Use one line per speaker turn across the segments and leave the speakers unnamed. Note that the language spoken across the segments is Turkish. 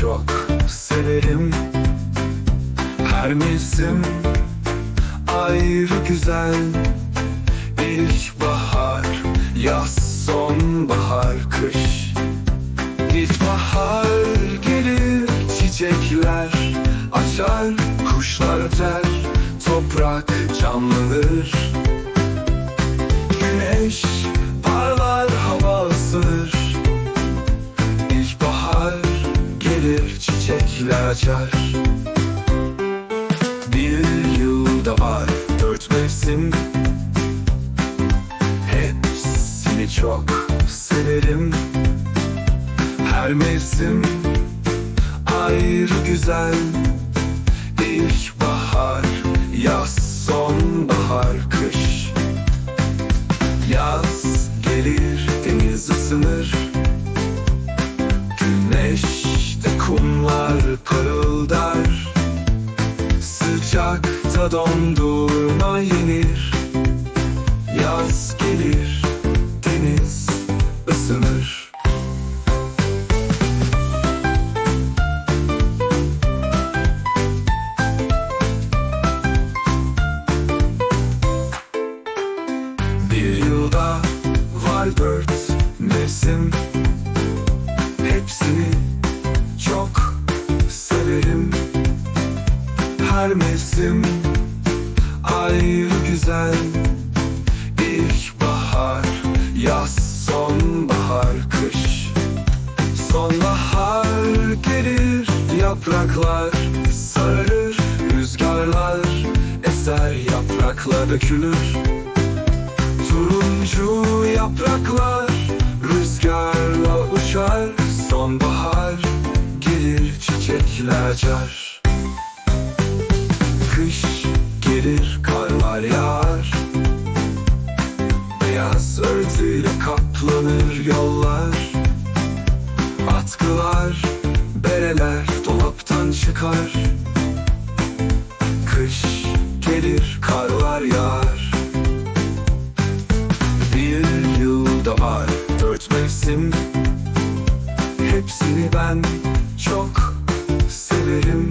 Çok severim. Her mevsim ayrı güzel. İlkbahar, yaz, sonbahar, kış. İlkbahar gelir, çiçekler açar Kuşlar öter, toprak canlanır. Güneş çiçekler açar Bir yılda var dört mevsim. Hepsini çok severim. Her mevsim ayrı güzel. İlkbahar, yaz, sonbahar, kış. Yaz gelir, deniz ısınır Sıcakta dondurma yenir. Yaz gelir, deniz ısınır. Bir yılda var dört mevsim. Hepsini çok severim. Her mevsim ayrı güzel İlkbahar, yaz, sonbahar, kış. Sonbahar gelir, yapraklar sararır Rüzgarlar eser, yapraklar dökülür. Turuncu yapraklar rüzgarla uçar Sonbahar gelir çiçekler açar gelir karlar yağar. Beyaz örtüyle kaplanır yollar. Atkılar, bereler dolaptan çıkar. Kış gelir karlar yağar. Bir yılda var dört mevsim. Hepsini ben çok severim.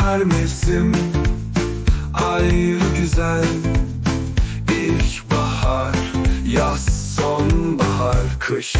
Her mevsim güzel İlkbahar, yaz, sonbahar, kış